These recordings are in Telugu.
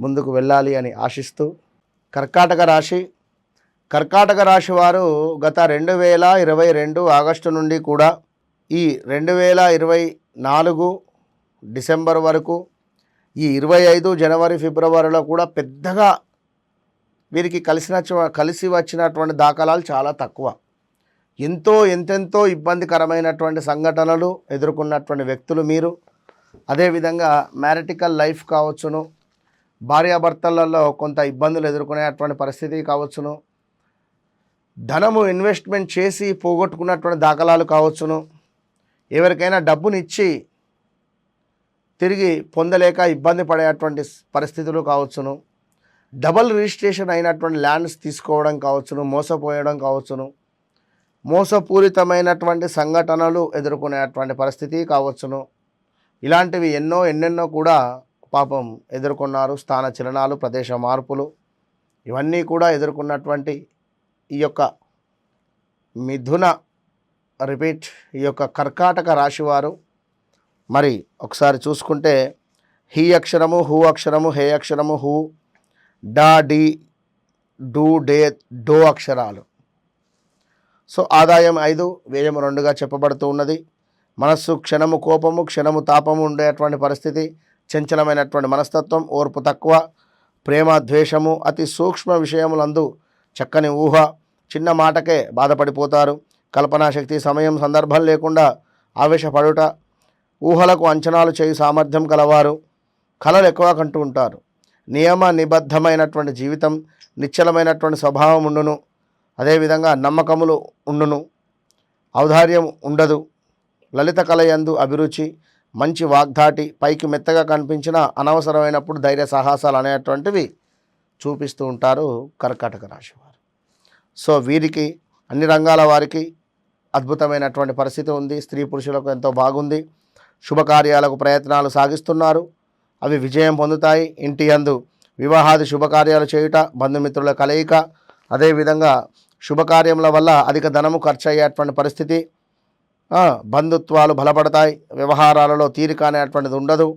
ముందుకు వెళ్ళాలి అని ఆశిస్తూ కర్కాటక రాశి. కర్కాటక రాశి వారు గత రెండు వేల ఇరవై రెండు ఆగస్టు నుండి కూడా ఈ రెండు వేల ఇరవై నాలుగు డిసెంబర్ వరకు ఈ ఇరవై ఐదు జనవరి ఫిబ్రవరిలో కూడా పెద్దగా వీరికి కలిసిన కలిసి వచ్చినటువంటి దాఖలాలు చాలా తక్కువ. ఎంతో ఎంతెంతో ఇబ్బందికరమైనటువంటి సంఘటనలు ఎదుర్కొన్నటువంటి వ్యక్తులు మీరు. అదేవిధంగా మ్యారిటికల్ లైఫ్ కావచ్చును. భార్యాభర్తలలో కొంత ఇబ్బందులు ఎదుర్కొనే అటువంటి పరిస్థితి కావచ్చును. ధనము ఇన్వెస్ట్మెంట్ చేసి పోగొట్టుకున్నటువంటి దాఖలాలు కావచ్చును. ఎవరికైనా డబ్బునిచ్చి తిరిగి పొందలేక ఇబ్బంది పడేటువంటి పరిస్థితులు కావచ్చును. డబల్ రిజిస్ట్రేషన్ అయినటువంటి ల్యాండ్స్ తీసుకోవడం కావచ్చును మోసపోయడం కావచ్చును. మోసపూరితమైనటువంటి సంఘటనలు ఎదుర్కొనేటువంటి పరిస్థితి కావచ్చును. ఇలాంటివి ఎన్నో ఎన్నెన్నో కూడా పాపం ఎదుర్కొన్నారు స్థాన చలనాలు ప్రదేశ మార్పులు ఇవన్నీ కూడా ఎదుర్కొన్నటువంటి ఈ యొక్క మిథున రిపీట్ ఈ యొక్క కర్కాటక రాశివారు. మరి ఒకసారి చూసుకుంటే హీ అక్షరము హూ అక్షరము హే అక్షరము హూ డా డి డూ డే డో అక్షరాలు. సో ఆదాయం ఐదు వ్యయం రెండుగా చెప్పబడుతూ ఉన్నది. మనస్సు క్షణము కోపము క్షణము తాపము ఉండేటువంటి పరిస్థితి. చంచలమైనటువంటి మనస్తత్వం ఓర్పు తక్కువ ప్రేమ ద్వేషము అతి సూక్ష్మ విషయములందు చక్కని ఊహ చిన్న మాటకే బాధపడిపోతారు. కల్పనా శక్తి సమయం సందర్భం లేకుండా ఆవేశపడుట ఊహలకు అంచనాలు చేయి సామర్థ్యం కలవారు కళలు ఎక్కువ కంటూ ఉంటారు. నియమ నిబద్ధమైనటువంటి జీవితం నిశ్చలమైనటువంటి స్వభావం ఉండును. అదేవిధంగా నమ్మకములు ఉండును. ఔదార్యం ఉండదు. లలిత కళయందు అభిరుచి మంచి వాగ్దాటి పైకి మెత్తగా కనిపించిన అనవసరమైనప్పుడు ధైర్య సాహసాలు అనేటువంటివి చూపిస్తూ ఉంటారు కర్కాటక రాశివారు. సో వీరికి అన్ని రంగాల వారికి అద్భుతమైనటువంటి పరిస్థితి ఉంది. స్త్రీ పురుషులకు ఎంతో బాగుంది. శుభకార్యాలకు ప్రయత్నాలు సాగిస్తున్నారు. అవి విజయం పొందుతాయి. ఇంటి యందు వివాహాది శుభకార్యాలు చేయుట బంధుమిత్రుల కలయిక అదేవిధంగా శుభకార్యముల వల్ల అధిక ధనము ఖర్చు అయ్యేటువంటి పరిస్థితి. బంధుత్వాలు బలపడతాయి వ్యవహారాలలో తీరిక అనేటువంటిది ఉండదు.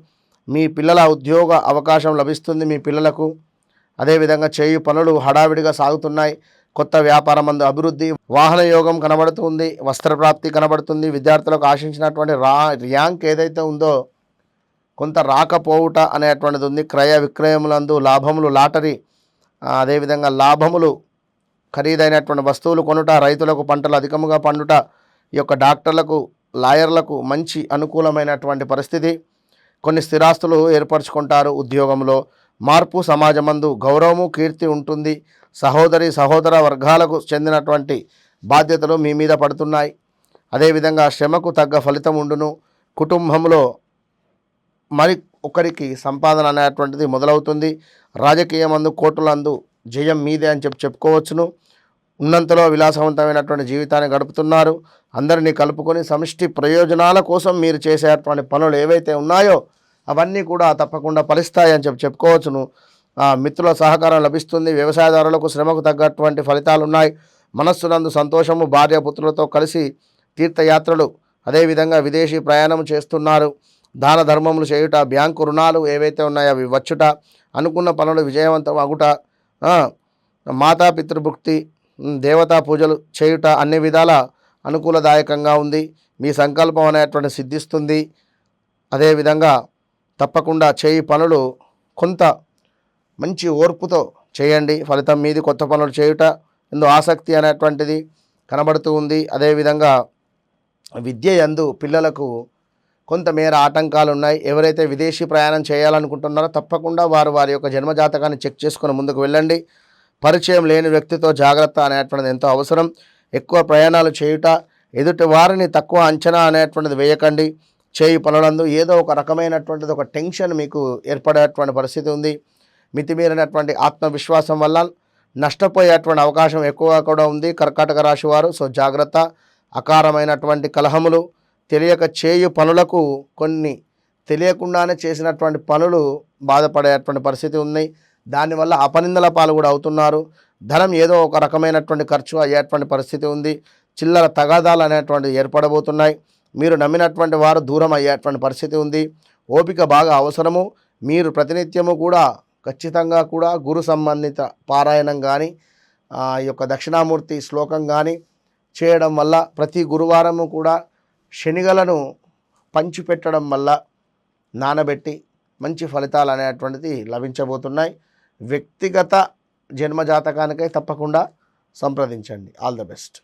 మీ పిల్లల ఉద్యోగ అవకాశం లభిస్తుంది మీ పిల్లలకు. అదేవిధంగా చేయు పనులు హడావిడిగా సాగుతున్నాయి. కొత్త వ్యాపారం అందు అభివృద్ధి వాహన యోగం కనబడుతుంది వస్త్రప్రాప్తి కనబడుతుంది. విద్యార్థులకు ఆశించినటువంటి రా ర్యాంక్ ఏదైతే ఉందో కొంత రాకపోవుట అనేటువంటిది ఉంది. క్రయ విక్రయములందు లాభములు లాటరీ అదేవిధంగా లాభములు ఖరీదైనటువంటి వస్తువులు కొనుట రైతులకు పంటలు అధికముగా పండుట ఈ యొక్క డాక్టర్లకు లాయర్లకు మంచి అనుకూలమైనటువంటి పరిస్థితి. కొన్ని స్థిరాస్తులు ఏర్పరచుకుంటారు ఉద్యోగంలో. మార్పు సమాజమందు గౌరవము కీర్తి ఉంటుంది. సహోదరి సహోదర వర్గాలకు చెందినటువంటి బాధ్యతలు మీ మీద పడుతున్నాయి. అదేవిధంగా శ్రమకు తగ్గ ఫలితం ఉండును. కుటుంబంలో మరి ఒకరికి సంపాదన అనేటువంటిది మొదలవుతుంది. రాజకీయమందు కోర్టులందు జయం మీదే అని చెప్పి చెప్పుకోవచ్చును. ఉన్నంతలో విలాసవంతమైనటువంటి జీవితాన్ని గడుపుతున్నారు. అందరినీ కలుపుకొని సమిష్టి ప్రయోజనాల కోసం మీరు చేసేటువంటి పనులు ఏవైతే ఉన్నాయో అవన్నీ కూడా తప్పకుండా ఫలిస్తాయని చెప్పి చెప్పుకోవచ్చును. మిత్రుల సహకారం లభిస్తుంది. వ్యవసాయదారులకు శ్రమకు తగ్గటువంటి ఫలితాలు ఉన్నాయి మనస్సునందు సంతోషము భార్య పుత్రులతో కలిసి తీర్థయాత్రలు అదేవిధంగా విదేశీ ప్రయాణం చేస్తున్నారు. దాన ధర్మములు చేయుట బ్యాంకు రుణాలు ఏవైతే ఉన్నాయో అవి వచ్చుట అనుకున్న పనులు విజయవంతం అగుట మాతాపితృభుక్తి దేవతా పూజలు చేయుట అన్ని విధాల అనుకూలదాయకంగా ఉంది. మీ సంకల్పం అనేటువంటి సిద్ధిస్తుంది. అదేవిధంగా తప్పకుండా చేయి పనులు కొంత మంచి ఓర్పుతో చేయండి. ఫలితం మీది కొత్త పనులు చేయుట ఎందు ఆసక్తి అనేటువంటిది కనబడుతూ ఉంది. అదేవిధంగా విద్య ఎందు పిల్లలకు కొంతమేర ఆటంకాలు ఉన్నాయి. ఎవరైతే విదేశీ ప్రయాణం చేయాలనుకుంటున్నారో తప్పకుండా వారు వారి యొక్క జన్మజాతకాన్ని చెక్ చేసుకుని ముందుకు వెళ్ళండి. పరిచయం లేని వ్యక్తితో జాగ్రత్త అనేటువంటిది ఎంతో అవసరం. ఎక్కువ ప్రయాణాలు చేయుట ఎదుటి వారిని తక్కువ అంచనా అనేటువంటిది వేయకండి. చేయి పనులందు ఏదో ఒక రకమైనటువంటిది ఒక టెన్షన్ మీకు ఏర్పడేటువంటి పరిస్థితి ఉంది. మితిమీరినటువంటి ఆత్మవిశ్వాసం వల్ల నష్టపోయేటువంటి అవకాశం ఎక్కువగా కూడా ఉంది కర్కాటక రాశి వారు. సో జాగ్రత్త. అకారమైనటువంటి కలహములు తెలియక చేయు పనులకు కొన్ని తెలియకుండానే చేసినటువంటి పనులు బాధపడేటువంటి పరిస్థితి ఉంది. దానివల్ల అపనిందల పాలు కూడా అవుతున్నారు. ధనం ఏదో ఒక రకమైనటువంటి ఖర్చు అయ్యేటువంటి పరిస్థితి ఉంది. చిల్లర తగాదాలు అనేటువంటివి ఏర్పడబోతున్నాయి. మీరు నమ్మినటువంటి వారు దూరం అయ్యేటువంటి పరిస్థితి ఉంది. ఓపిక బాగా అవసరము. మీరు ప్రతినిత్యము కూడా ఖచ్చితంగా కూడా గురు సంబంధిత పారాయణం కానీ ఈ యొక్క దక్షిణామూర్తి శ్లోకం కానీ చేయడం వల్ల ప్రతి గురువారము కూడా శనిగలను పంచిపెట్టడం వల్ల నానబెట్టి మంచి ఫలితాలు అనేటువంటిది లభించబోతున్నాయి. వ్యక్తిగత జన్మజాతకానికై తప్పకుండా సంప్రదించండి. All the best